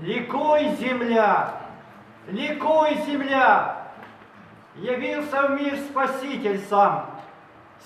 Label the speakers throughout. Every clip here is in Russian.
Speaker 1: Ликуй, земля! Ликуй, земля! Явился в мир Спаситель сам.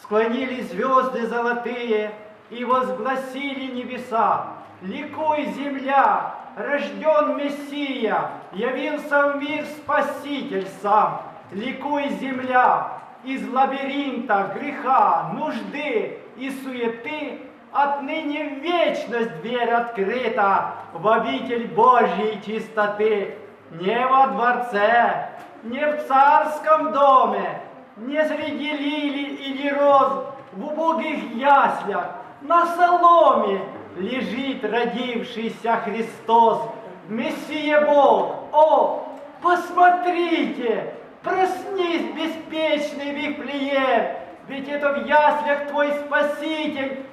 Speaker 1: Склонились звезды золотые и возгласили небеса. Ликуй, земля! Рожден Мессия! Явился в мир Спаситель сам. Ликуй, земля! Из лабиринта греха, нужды и суеты Отныне в вечность дверь открыта В обитель Божьей чистоты. Не во дворце, не в царском доме, Не среди лилий или роз, В убогих яслях, на соломе Лежит родившийся Христос, Мессия Бог. О, посмотрите, проснись, беспечный Вифлеем, ведь это в яслях твой Спаситель,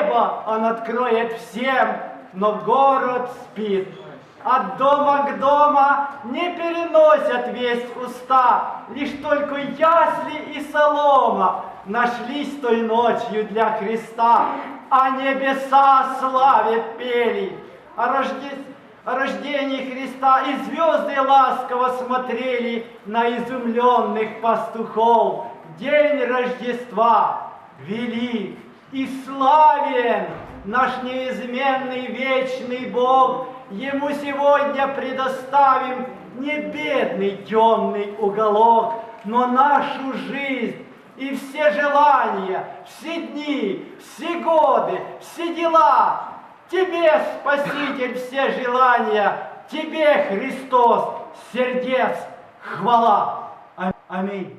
Speaker 1: небо он откроет всем, но город спит. От дома к дома не переносят весть уста, лишь только ясли и солома нашлись той ночью для Христа, а небеса славе пели, о, рожде... о рождении Христа и звезды ласково смотрели на изумленных пастухов. День Рождества велик и славен наш неизменный вечный Бог. Ему сегодня предоставим не бедный темный уголок, но нашу жизнь и все желания, все дни, все годы, все дела. Тебе, Спаситель, все желания, Тебе, Христос, сердец, хвала. А- Аминь.